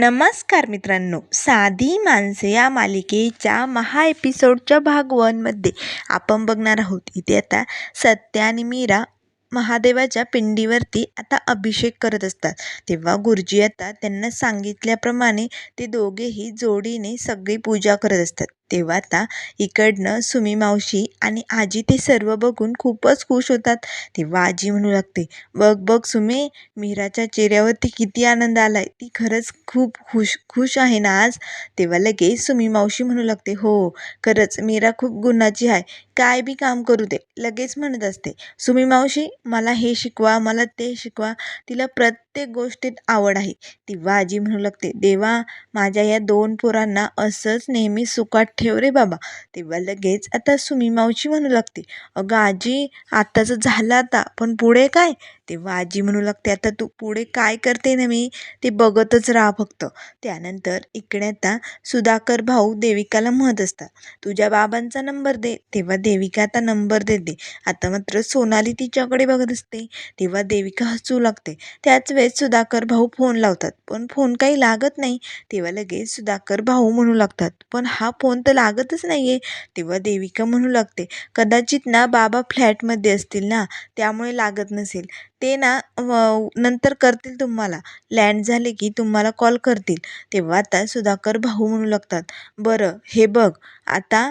नमस्कार मित्रांनो साधी माणसे या मालिकेच्या महा एपिसोडच्या भाग वनमध्ये आपण बघणार आहोत. इथे आता सत्या आणि मीरा महादेवाच्या पिंडीवरती आता अभिषेक करत असतात. तेव्हा गुरुजी आता त्यांना सांगितल्याप्रमाणे ते दोघेही जोडीने सगळी पूजा करत असतात. तेव्हा आता इकडनं सुमी मावशी आणि आजी ते सर्व बघून खूपच खुश होतात. तेव्हा आजी म्हणू लागते बघ बघ सुमे मीराच्या चेहऱ्यावरती किती आनंद आलाय. ती खरंच खूप खुश खुश आहे ना आज? तेव्हा लगेच सुमी मावशी म्हणू लागते हो खरंच मीरा खूप गुणाची आहे. काय बी काम करू दे. लगेच म्हणत असते सुमी मावशी मला हे शिकवा मला ते शिकवा. तिला प्रत प्रत्येक गोष्टीत आवड आहे. तेव्हा आजी म्हणू लागते देवा माझ्या या दोन पोरांना असंच नेहमी सुखात ठेव रे बाबा. तेव्हा लगेच आता सुमी मावशी म्हणू लागते अगं आजी आत्ताचं झालं आता पण पुढे काय? तेव्हा आजी म्हणू लागते आता तू पुढे काय करते ना मी? ते बघतच राहा फक्त. त्यानंतर इकडे आता सुधाकर भाऊ देविकाला म्हणत असतात तुझ्या बाबांचा नंबर दे. तेव्हा देविका आता नंबर देते. आता मात्र सोनाली तिच्याकडे बघत असते. तेव्हा देविका हसू लागते. त्याच वेळेस सुधाकर भाऊ फोन लावतात. पण फोन काही लागत नाही तेव्हा लगेच सुधाकर भाऊ म्हणू लागतात. पण हा फोन तर लागतच नाही आहे तेव्हा देविका म्हणू लागते. कदाचित ना बाबा फ्लॅटमध्ये असतील ना त्यामुळे लागत नसेल. ते ना नंतर करतील तुम्हाला. लँड झाले की तुम्हाला कॉल करतील. तेव्हा आता सुधाकर भाऊ म्हणू लागतात. बरं हे बघ. आता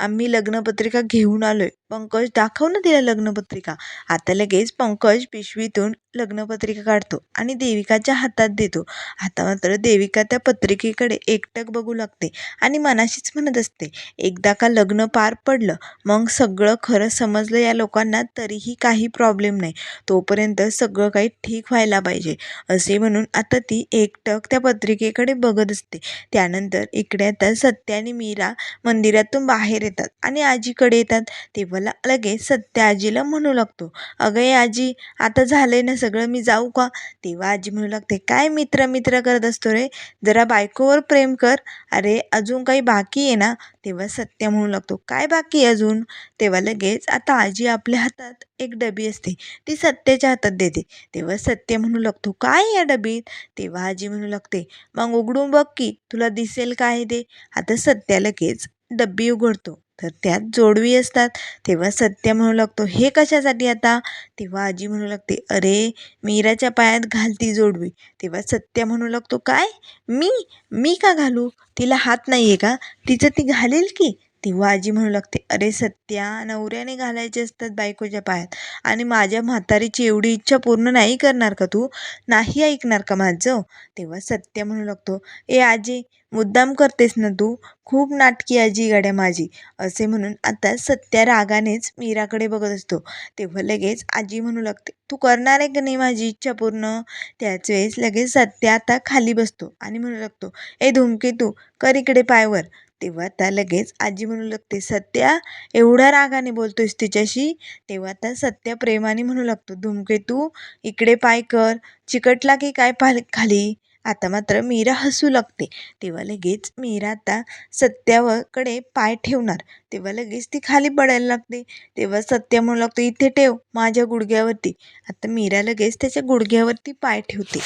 आम्ही लग्नपत्रिका घेऊन आलो आहे पंकज दाखव ना तिला लग्नपत्रिका. आता लगेच पंकज पिशवीतून लग्नपत्रिका काढतो आणि देविकाच्या हातात देतो. आता मात्र देविका त्या पत्रिकेकडे एकटक बघू लागते आणि मनाशीच म्हणत असते एकदा का लग्न पार पडलं मग सगळं खरं समजलं या लोकांना तरीही काही प्रॉब्लेम नाही. तोपर्यंत सगळं काही ठीक व्हायला पाहिजे. असे म्हणून आता ती एकटक त्या पत्रिकेकडे बघत असते. त्यानंतर इकडे आता सत्य आणि मीरा मंदिरातून बाहेर येतात आणि आजीकडे येतात तेव्हा लगेच सत्य आजीला म्हणू लागतो अगं ए आजी आता झालंय ना सगळं मी जाऊ का? तेव्हा आजी म्हणू लागते काय मित्र मित्र करत असतो रे? जरा बायकोवर प्रेम कर. अरे अजून काही बाकी आहे ना? तेव्हा सत्य म्हणू लागतो काय बाकी आहे अजून? तेव्हा लगेच आता आजी आपल्या हातात एक डबी असते ती सत्याच्या हातात देते. तेव्हा सत्य म्हणू लागतो काय या डबीत? तेव्हा आजी म्हणू लागते मग उघडून बघ की तुला दिसेल काय ते? आता सत्या लगेच डब्बी उघडतो. तर त्यात जोडवी असतात. तेव्हा सत्य म्हणू लागतो. हे कशासाठी आता? तेव्हा आजी म्हणू लागते अरे मीराच्या पायात घालती जोडवी. तेव्हा सत्य म्हणू लागतो काय? मी? मी का घालू? तिला हात नाही आहे का? तिचं ती घालेल की? तेव्हा आजी म्हणू लागते अरे सत्या नवऱ्याने घालायचे असतात बायकोच्या पायात आणि माझ्या म्हातारीची एवढी इच्छा पूर्ण नाही करणार का तू? नाही ऐकणार का माझं? तेव्हा सत्य म्हणू लागतो ए आजी मुद्दाम करतेस ना तू? खूप नाटकी आजी गाड्या माझी. असे म्हणून आता सत्या रागानेच मीराकडे बघत असतो. तेव्हा लगेच आजी म्हणू लागते तू करणार आहे का नाही माझी इच्छा पूर्ण? त्याच वेळेस लगेच सत्या आता खाली बसतो आणि म्हणू लागतो ए धुमके तू कर इकडे पायवर. तेव्हा आता लगेच आजी म्हणू लागते सत्या एवढ्या रागाने बोलतोयस तिच्याशी? तेव्हा आता सत्या प्रेमाने म्हणू लागतो धुमके तू इकडे पाय कर चिकटला की काय पाल खाली? आता मात्र मीरा हसू लागते. तेव्हा लगेच मीरा आता सत्याकडे पाय ठेवणार. तेव्हा लगेच ती खाली पडायला लागते. तेव्हा सत्य म्हणू लागतो इथे ठेव माझ्या गुडघ्यावरती. आता मीरा लगेच त्याच्या गुडघ्यावरती पाय ठेवते.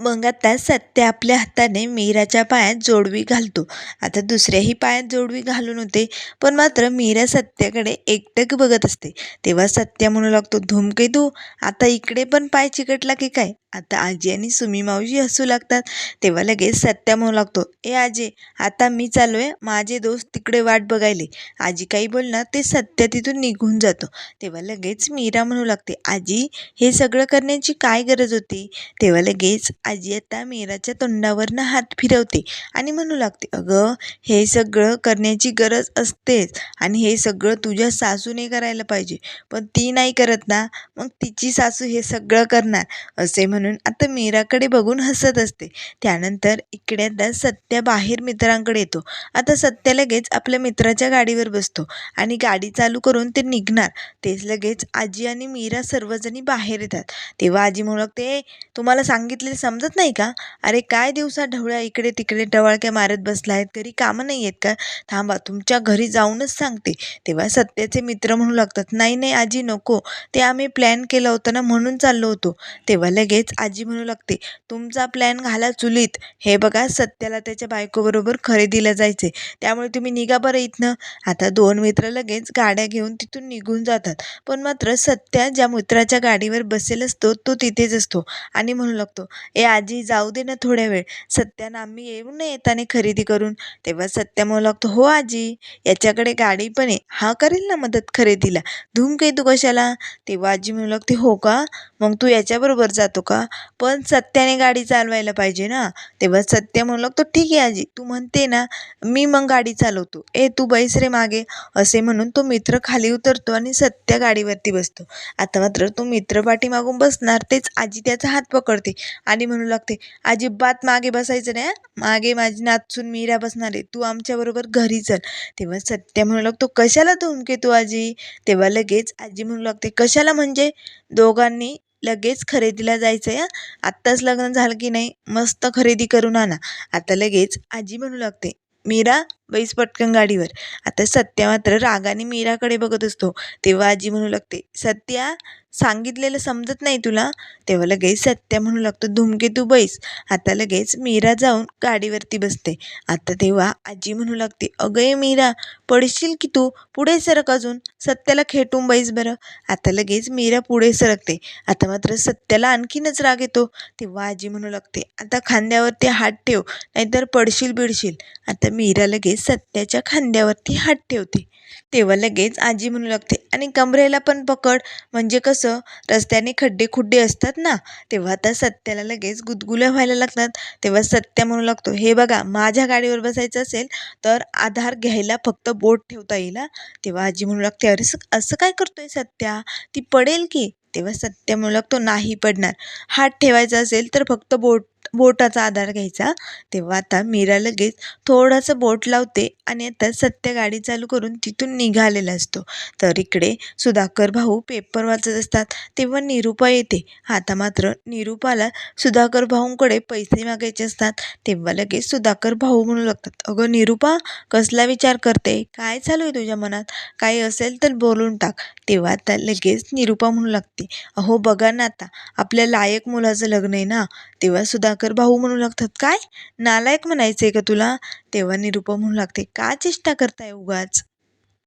मग आता सत्य आपल्या हाताने मीराच्या पायात जोडवी घालतो. आता दुसऱ्याही पायात जोडवी घालून होते पण मात्र मीरा सत्याकडे एकटक बघत असते. तेव्हा सत्य म्हणू लागतो धुमके तू आता इकडे पण पाय चिकटला की काय? आता आजी आणि सुमी मावशी हसू लागतात. तेव्हा लगेच सत्या म्हणू लागतो ए आजे आता मी चालू आहे माझे दोस्त तिकडे वाट बघायले. आजी काही बोलणार ते सत्य तिथून निघून जातो. तेव्हा लगेच मीरा म्हणू लागते आजी हे सगळं करण्याची काय गरज होती? तेव्हा लगेच आजी आता मीराच्या तोंडावरनं हात फिरवते आणि म्हणू लागते अगं हे सगळं करण्याची गरज असतेच आणि हे सगळं तुझ्या सासूने करायला पाहिजे. पण ती नाही करत ना मग तिची सासू हे सगळं करणार. असे म्हणून म्हणून आता मीराकडे बघून हसत असते. त्यानंतर इकडे आता सत्या बाहेर मित्रांकडे येतो. आता सत्या लगेच आपल्या मित्राच्या गाडीवर बसतो आणि गाडी चालू करून ते निघणार. तेच लगेच आजी आणि मीरा सर्वजणी बाहेर येतात. तेव्हा आजी म्हणू लागते तुम्हाला सांगितले समजत नाही का? अरे काय दिवसा ढवळ्या इकडे तिकडे टवाळक्या मारत बसला आहेत घरी कामं नाही आहेत का? थांबा तुमच्या घरी जाऊनच सांगते. तेव्हा सत्याचे मित्र म्हणू लागतात नाही नाही आजी नको. ते आम्ही प्लॅन केलं होतं ना म्हणून चाललो होतो. तेव्हा लगेच लगेच आजी म्हणू लागते. तुमचा प्लॅन घाला चुलीत. हे बघा सत्याला त्याच्या बायकोबरोबर खरेदीला जायचे त्यामुळे तुम्ही निघा बरं इथनं. आता दोन मित्र लगेच गाड्या घेऊन तिथून निघून जातात. पण मात्र सत्या ज्या मित्राच्या गाडीवर बसेल असतो तो तिथेच असतो. आणि म्हणू लागतो ए आजी जाऊ दे ना थोड्या वेळ. सत्यानं आम्ही येऊ ना येताना खरेदी करून. तेव्हा सत्या म्हणू लागतो हो आजी याच्याकडे गाडी पण आहे. हा करेल ना मदत खरेदीला? धूम काय तू कशाला? तेव्हा आजी म्हणू लागते हो का? मग तू याच्याबरोबर जातो का? पण सत्याने गाडी चालवायला पाहिजे ना. तेव्हा सत्य म्हणू लागतो ठीक आहे आजी. तू म्हणते ना मी मग गाडी चालवतो. ए तू बैस रे मागे. असे म्हणून तो मित्र खाली उतरतो आणि सत्या गाडीवरती बसतो. आता मात्र तो मित्र पाठीमागून बसणार तेच आजी त्याचा हात पकडते आणि म्हणू लागते अजिबात मागे बसायचं नाही मागे माझी नाचून मीरा बसणार आहे. तू आमच्याबरोबर घरी चल. तेव्हा सत्या म्हणू लागतो कशाला धुमके तू आजी? तेव्हा लगेच आजी म्हणू लागते कशाला म्हणजे? दोघांनी लगेच खरेदीला जायचं आहे आत्ताच लग्न झालं की नाही मस्त खरेदी करून आणा. आता लगेच आजी म्हणू लागते मीरा बैस पटकन गाडीवर. आता सत्या मात्र रागाने मीराकडे बघत असतो. तेव्हा आजी म्हणू लागते सत्या सांगितलेलं समजत नाही तुला? तेव्हा लगेच सत्या म्हणू लागतो धुमकेतू बैस. आता लगेच मीरा जाऊन गाडीवरती बसते. आता तेव्हा आजी म्हणू लागते अगं मीरा पडशील की तू? पुढे सरक अजून. सत्याला खेटून बैस बरं. आता लगेच मीरा पुढे सरकते. आता मात्र सत्याला आणखीनच राग येतो. तेव्हा आजी म्हणू लागते आता खांद्यावरती हात ठेव नाहीतर पडशील बिडशील आता मीरा लगेच सत्याच्या खांद्यावरती हात ठेवते. तेव्हा लगेच आजी म्हणू लागते आणि कमरेला पण पकड. म्हणजे कसं? रस्त्याने खड्डे खुड्डे असतात ना? तेव्हा आता सत्याला लगेच गुदगुल्या व्हायला लागतात. तेव्हा सत्या म्हणू लागतो हे बघा माझ्या गाडीवर बसायचं असेल तर आधार घ्यायला फक्त बोट ठेवता येईल तेव्हा आजी म्हणू लागते अरे स- असं काय करतोय सत्या? ती पडेल की? तेव्हा सत्य म्हणू लागतो नाही पडणार. हात ठेवायचा असेल तर फक्त बोट बोटाचा आधार घ्यायचा. तेव्हा आता मीरा लगेच थोडंसं बोट लावते आणि आता सत्य गाडी चालू करून तिथून निघालेला असतो. तर इकडे सुधाकर भाऊ पेपर वाचत असतात. तेव्हा निरूपा येते. आता मात्र निरूपाला सुधाकर भाऊंकडे पैसे मागायचे असतात. तेव्हा लगेच सुधाकर भाऊ म्हणू लागतात अगं निरूपा कसला विचार करते? काय चालू आहे तुझ्या मनात? काही असेल तर बोलून टाक. तेव्हा आता लगेच निरूपा म्हणू लागते अहो बघा ना आता आपल्या लायक मुलाचं लग्न आहे ना? तेव्हा सुधाकर भाऊ म्हणू लागतात काय? नालायक म्हणायचं आहे का तुला? तेव्हा निरुपा म्हणू लागते का चेष्टा करताय उगाच?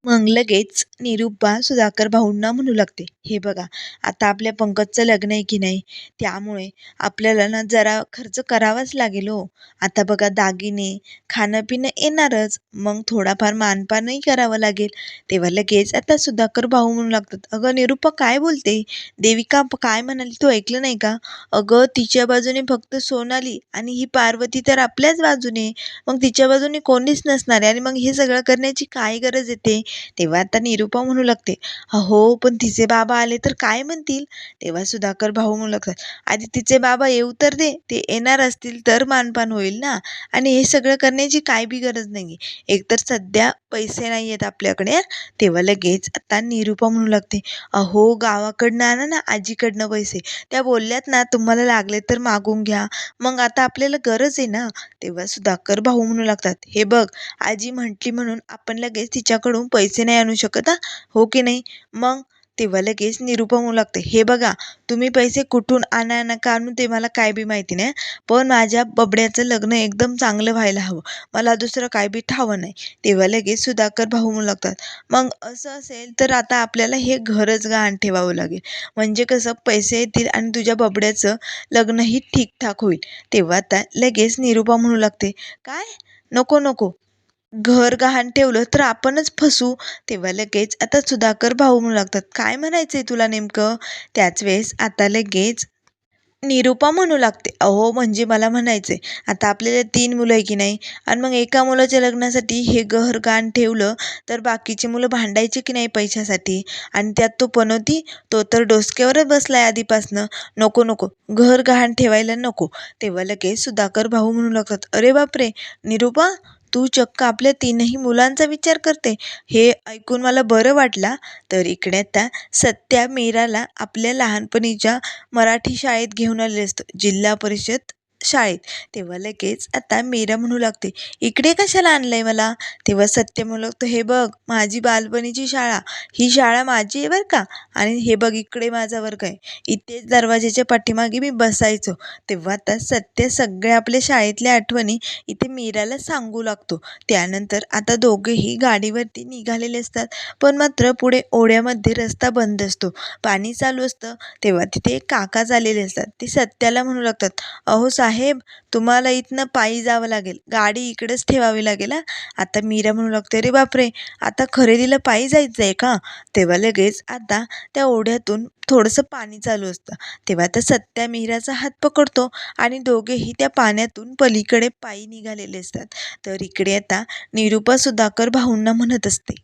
मग लगेच निरूपा सुधाकर भाऊंना म्हणू लागते हे बघा आता आपल्या पंकजचं लग्न आहे की नाही? त्यामुळे आपल्याला ना जरा खर्च करावाच लागेल हो. आता बघा दागिने खाणं पिणं येणारच. मग थोडाफार मानपानही करावं लागेल. तेव्हा लगेच आता सुधाकर भाऊ म्हणू लागतात अगं निरूपा काय बोलते? देविका काय म्हणाली? तू ऐकलं नाही का? अगं तिच्या बाजूने फक्त सोनाली आणि ही पार्वती तर आपल्याच बाजूने. मग तिच्या बाजूने कोणीच नसणार आहे आणि मग हे सगळं करण्याची काय गरज येते तेव्हा आता निरूपा म्हणू लागते अहो पण तिचे बाबा आले तर काय म्हणतील? तेव्हा सुधाकर भाऊ म्हणू लागतात आधी तिचे बाबा येऊ तर दे ते येणार असतील तर मानपान होईल ना आणि हे सगळं करण्याची काय बी गरज नाही एकतर सध्या पैसे नाही आहेत आपल्याकडे तेव्हा लगेच आता निरूपा म्हणू लागते अहो गावाकडनं आणा ना आजीकडनं पैसे. त्या बोलल्यात ना तुम्हाला लागले तर मागून घ्या. मग आता आपल्याला गरज आहे ना. तेव्हा सुधाकर भाऊ म्हणू लागतात हे बघ आजी म्हटली म्हणून आपण लगेच तिच्याकडून पैसे पैसे नाही आणू शकत हा? हो की नाही? मग? तेव्हा लगेच निरूपा म्हणू लागते. हे बघा तुम्ही पैसे कुठून आणा नका आणू ते मला काय बी माहिती नाही पण माझ्या बबड्याचं लग्न एकदम चांगलं व्हायला हवं. मला दुसरं काय बी ठावं नाही. तेव्हा लगेच सुधाकर भाऊ म्हणू लागतात. मग असं असेल तर आता आपल्याला हे घरच गहाण ठेवावं लागेल. म्हणजे कसं पैसे येतील आणि तुझ्या बबड्याचं लग्नही ठीकठाक होईल. तेव्हा आता लगेच निरूपा म्हणू लागते. काय? नको नको. घर गहाण ठेवलं तर आपणच फसू. तेव्हा लगेच आता सुधाकर भाऊ म्हणू लागतात काय म्हणायचंय तुला नेमकं? त्याच वेळेस आता लगेच निरूपा म्हणू लागते अहो म्हणजे मला म्हणायचंय आता आपल्याला तीन मुलं आहे की नाही? आणि मग एका मुलाच्या लग्नासाठी हे घर गाण ठेवलं तर बाकीची मुलं भांडायची की नाही पैशासाठी? आणि त्यात तो पनोती तो तर डोसक्यावरच बसलाय आधीपासनं. नको नको घर गहाण ठेवायला नको. तेव्हा लगेच सुधाकर भाऊ म्हणू लागतात अरे बापरे निरूपा तू चक्क आपल्या तीनही मुलांचा विचार करते. हे ऐकून मला बरं वाटला. तर इकडे आता सत्या मीराला आपल्या लहानपणीच्या मराठी शाळेत घेऊन आलेलं असतं. जिल्हा परिषद शाळेत. तेव्हा लगेच आता मीरा म्हणू लागते इकडे कशाला आणलं आहे मला? तेव्हा सत्य म्हणू लागतो हे बघ माझी बालपणीची शाळा. ही शाळा माझी आहे बरं का? आणि हे बघ इकडे माझा वर्ग आहे इथेच दरवाजाच्या पाठीमागे मी बसायचो. तेव्हा आता सत्य सगळ्या आपल्या शाळेतल्या आठवणी इथे मीराला सांगू लागतो. त्यानंतर आता दोघेही गाडीवरती निघालेले असतात पण मात्र पुढे ओढ्यामध्ये रस्ता बंद असतो. पाणी चालू असतं तेव्हा तिथे काका झालेले असतात. ते सत्याला म्हणू लागतात अहो साहेब तुम्हाला इथनं पायी जावं लागेल. गाडी इकडेच ठेवावी लागेल हा. आता मीरा म्हणू लागते अरे बापरे आता खरेदीला पायी जायचं आहे का? तेव्हा लगेच आता त्या ओढ्यातून थोडंसं पाणी चालू असतं. तेव्हा त्या सत्या मिहिराचा हात पकडतो आणि दोघेही त्या पाण्यातून पलीकडे पायी निघालेले असतात. तर इकडे आता निरुपा सुधाकर भाऊंना म्हणत असते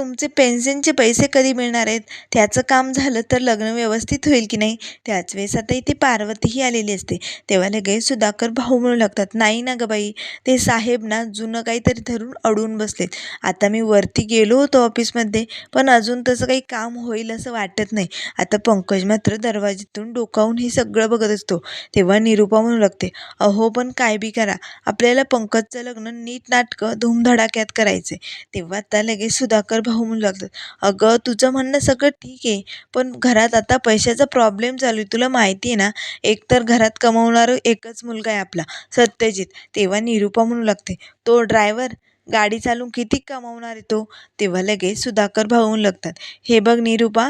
तुमचे पेन्शनचे पैसे कधी मिळणार आहेत? त्याचं काम झालं तर लग्न व्यवस्थित होईल की नाही? त्याच वेळेस आता इथे पार्वतीही आलेली असते. तेव्हा लगेच सुधाकर भाऊ म्हणू लागतात नाही ना गं बाई ते साहेब ना जुनं काहीतरी धरून अडून बसलेत. आता मी वरती गेलो होतो ऑफिसमध्ये पण अजून तसं काही काम होईल असं वाटत नाही. आता पंकज मात्र दरवाजेतून डोकावून हे सगळं बघत असतो. तेव्हा निरूपा म्हणू लागते अहो पण काय बी करा. आपल्याला पंकजचं लग्न नीट नाटकं धूमधडाक्यात करायचं तेव्हा आता लगेच सुधाकर भाऊ म्हणू लागतात अगं तुझं म्हणणं सगळं ठीक आहे पण घरात आता पैशाचा प्रॉब्लेम चालू आहे. तुला माहिती आहे ना एकतर घरात कमवणारं एकच मुलगा आहे आपला सत्यजित. तेव्हा निरुपा म्हणू लागते तो ड्रायव्हर गाडी चालवून किती कमावणार आहे तो? तेव्हा लगेच सुधाकर भाऊ म्हणू लागतात. हे बघ निरुपा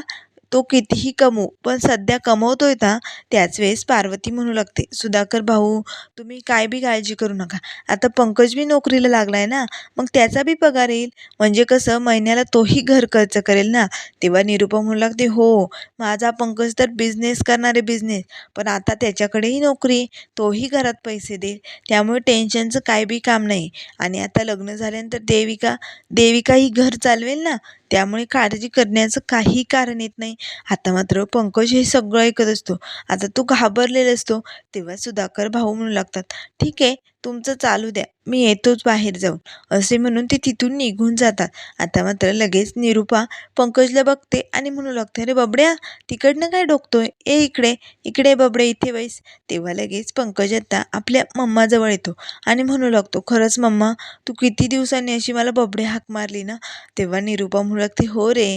तो कितीही कमवू पण सध्या कमवतोय ना त्याच वेळेस पार्वती म्हणू लागते सुधाकर भाऊ तुम्ही काय बी काळजी करू नका. आता पंकज बी नोकरीला लागला आहे ना मग त्याचा बी पगार येईल. म्हणजे कसं महिन्याला तोही घर खर्च करेल ना. तेव्हा निरुपा म्हणू लागते हो माझा पंकज तर बिझनेस करणार आहे बिझनेस पण आता त्याच्याकडेही नोकरी तोही घरात पैसे देईल. त्यामुळे टेन्शनचं काय बी काम नाही. आणि आता लग्न झाल्यानंतर देविका देविका ही घर चालवेल ना त्यामुळे काळजी करण्याचं काही कारण येत नाही. आता मात्र पंकज हे सगळं ऐकत असतो. आता तो घाबरलेला असतो. तेव्हा सुधाकर भाऊ म्हणू लागतात ठीक आहे तुमचं चालू द्या. मी येतोच बाहेर जाऊन. असे म्हणून ते तिथून निघून जातात. आता मात्र लगेच निरुपा पंकजला बघते आणि म्हणू लागते अरे बबड्या तिकडनं काय डोकतोय? ए इकडे इकडे बबडे इथे बैस. तेव्हा लगेच पंकज आता आपल्या मम्माजवळ येतो आणि म्हणू लागतो खरंच मम्मा तू किती दिवसांनी अशी मला बबडे हाक मारली ना? तेव्हा निरुपा म्हणू लागते हो रे.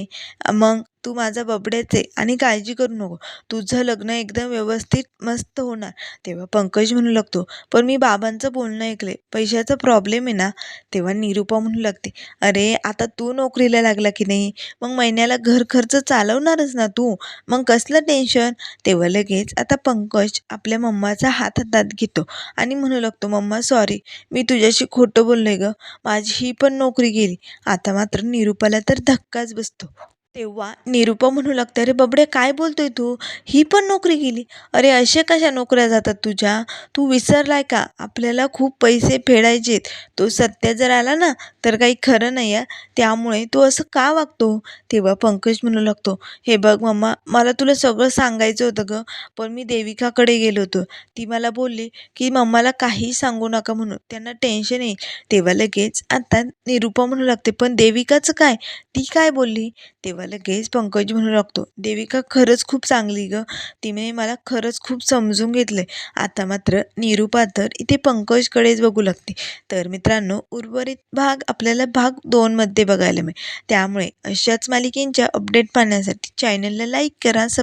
मग तू माझा बबड्याच आहे आणि काळजी करू नको. तुझं लग्न एकदम व्यवस्थित मस्त होणार. तेव्हा पंकज म्हणू लागतो पण मी बाबांचं बोलणं ऐकले पैशाचा प्रॉब्लेम आहे ना? तेव्हा निरुपा म्हणू लागते अरे आता तू नोकरीला लागला की नाही? मग महिन्याला घर खर्च चालवणारच ना तू. मग कसलं टेन्शन तेव्हा लगेच आता पंकज आपल्या मम्माचा हात हातात घेतो आणि म्हणू लागतो मम्मा सॉरी मी तुझ्याशी खोटं बोललोय गं. माझी ही पण नोकरी गेली. आता मात्र निरुपाला तर धक्काच बसतो. तेव्हा निरुपा म्हणू लागते अरे बबडे काय बोलतोय तू? ही पण नोकरी गेली. अरे असे कशा नोकऱ्या जातात तुझ्या? तू विसरलाय का? आपल्याला खूप पैसे फेडायचेत. तो सत्य जर आला ना तर काही खरं नाही आहे. त्यामुळे तो असं का वागतो? तेव्हा पंकज म्हणू लागतो हे बघ मम्मा मला तुला सगळं सांगायचं होतं गं पण मी देविकाकडे गेलो होतो. ती मला बोलली की मम्माला काही सांगू नका म्हणून. त्यांना टेन्शन येईल. तेव्हा लगेच आता निरुपा म्हणू लागते पण देविकाचं काय? ती काय बोलली? तेव्हा लगेच पंकज म्हणू लागतो. देविका खरंच खूप चांगली गं. तिने मला खरंच खूप समजून घेतलंय. आता मात्र निरुपा तर इथे पंकजकडेच बघू लागते. तर मित्रांनो उर्वरित भाग आपल्याला भाग दोनमध्ये बघायला मिळेल. त्यामुळे अशाच मालिकेंच्या अपडेट पाहण्यासाठी चॅनलला लाईक करा